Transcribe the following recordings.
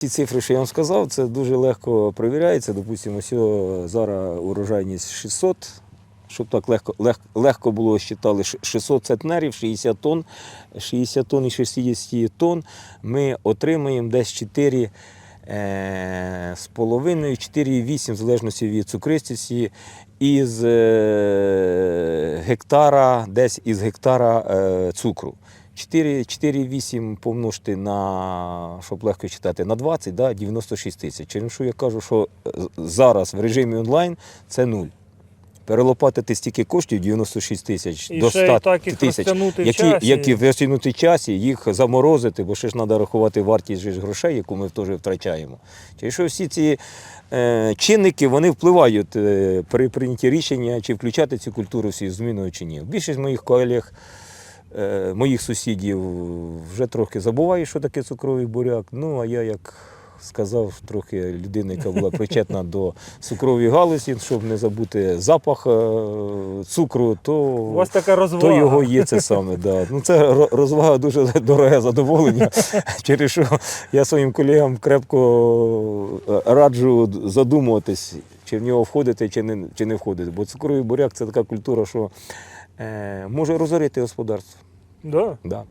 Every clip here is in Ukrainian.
Ті цифри, що я вам сказав, це дуже легко перевіряється. Допустимо, ось зараз урожайність 600, щоб так легко, лег, легко було считали, 600 центнерів, 60 тонн, 60 тонн і 60 тонн ми отримаємо десь 4 е, з половиною, 4,8 в залежності від цукристості, із е, гектара, десь із гектара е, цукру. 4 4,8 помножити на, щоб легко читати, на 20, да, 96 тисяч. Через що я кажу, що е, зараз в режимі онлайн це нуль. Перелопатити стільки коштів 96 тисяч І до ще 100 так тисяч, які, часі. які в розтягнутій часі їх заморозити, бо ще ж треба рахувати вартість грошей, яку ми теж втрачаємо. Через що всі ці е, чинники вони впливають е, при прийнятті рішення, чи включати цю культуру всі зміною чи ні. Більшість моїх колег, моїх сусідів вже трохи забуває, що таке цукровий буряк. Ну, а я як. Сказав трохи людина, яка була причетна до цукрової галузі, щоб не забути запах е, цукру, то У вас така розвага. то його є це саме. Да. Ну, це розвага дуже дороге задоволення. Через що я своїм колегам крепко е, раджу задумуватись, чи в нього входити, чи не, чи не входити. Бо цукровий буряк це така культура, що е, може розорити господарство. Да. Да.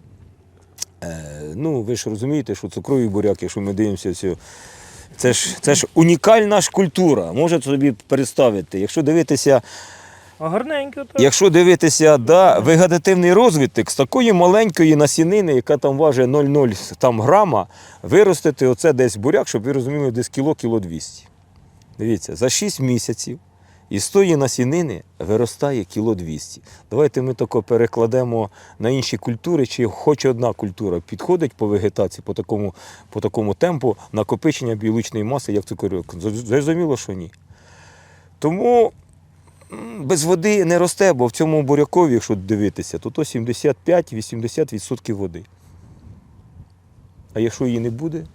Е, ну, ви ж розумієте, що цукровий буряк, якщо ми дивимося цю. Це ж, це ж унікальна ж культура. Можете собі представити, якщо дивитися А гарненько так. Якщо дивитися да, вегетативний розвиток з такої маленької насінини, яка там важить 0,0 там грама, виростити оце десь буряк, щоб ви розуміли, десь кіло, кіло 200. Дивіться, за 6 місяців із тої насінини виростає кіло 200. Давайте ми тако перекладемо на інші культури, чи хоч одна культура підходить по вегетації, по такому, по такому темпу накопичення біологічної маси, як цукорок. Зрозуміло, що ні. Тому без води не росте, бо в цьому бурякові, якщо дивитися, то то 75-80% води. А якщо її не буде,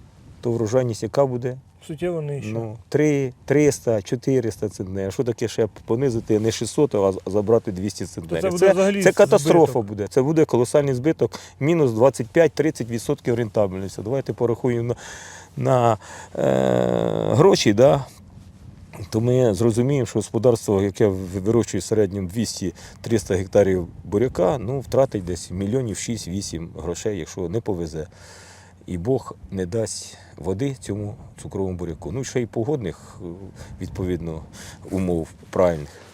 то врожайність яка буде? Суттєво нижче. Ну, 3, 300, 400 центнерів. А що таке ще понизити не 600, а забрати 200 центнерів? це буде взагалі це катастрофа збиток. буде. Це буде колосальний збиток, мінус 25-30% рентабельності. Давайте порахуємо на, на е, гроші, да? то ми зрозуміємо, що господарство, яке вирощує в середньому 200-300 гектарів буряка, ну, втратить десь мільйонів 6-8 грошей, якщо не повезе. І Бог не дасть води цьому цукровому буряку. Ну, ще й погодних, е, відповідно, умов правильних.